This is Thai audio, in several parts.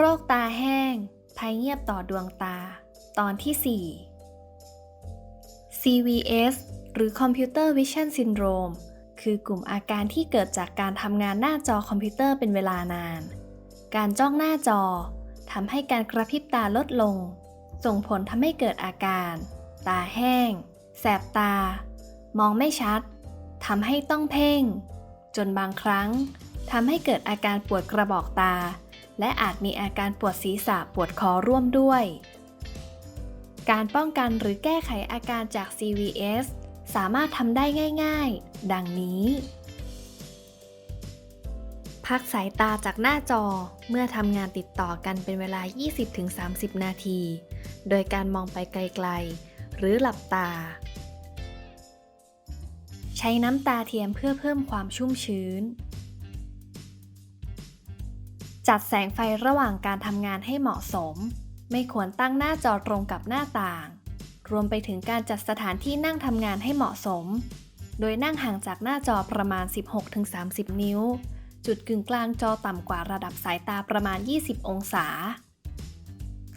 โรคตาแห้ง ภัยเงียบต่อดวงตา ตอนที่ 4 CVS หรือ Computer Vision Syndrome คือกลุ่มอาการที่เกิดจากการทำงานหน้าจอคอมพิวเตอร์เป็นเวลานาน การจ้องหน้าจอทำให้การกระพริบตาลดลง ส่งผลทำให้เกิดอาการ ตาแห้ง แสบตา มองไม่ชัดทำให้ต้องเพ่ง จนบางครั้งทำให้เกิดอาการปวดกระบอกตา และอาจมีอาการปวดศีรษะปวดคอร่วมด้วย การป้องกันหรือแก้ไขอาการจาก CVS สามารถทำได้ง่าย ๆ ดังนี้ พักสายตาจากหน้าจอเมื่อทำงานติดต่อกันเป็นเวลา 20-30 นาที โดยการมองไปไกลๆ หรือหลับตา ใช้น้ำตาเทียมเพื่อเพิ่มความชุ่มชื้น จัดแสงไฟระหว่างการทำงานให้เหมาะสม ไม่ควรตั้งหน้าจอตรงกับหน้าต่าง รวมไปถึงการจัดสถานที่นั่งทำงานให้เหมาะสม โดยนั่งห่างจากหน้าจอประมาณ 16-30 นิ้ว จุดกึ่งกลางจอต่ำกว่าระดับสายตาประมาณ 20 องศา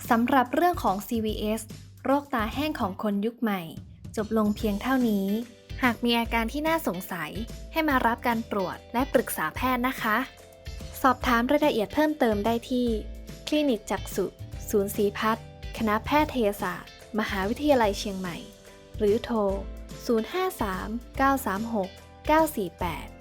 สำหรับเรื่องของ CVS โรคตาแห้งของคนยุคใหม่ จบลงเพียงเท่านี้ หากมีอาการที่น่าสงสัย ให้มารับการตรวจและปรึกษาแพทย์นะคะ สอบถามรายละเอียดเพิ่มเติมได้ที่ คลินิกจักษุ ศูนย์ศรีพัฒน์คณะแพทยศาสตร์ มหาวิทยาลัยเชียงใหม่ หรือโทร 053 936 948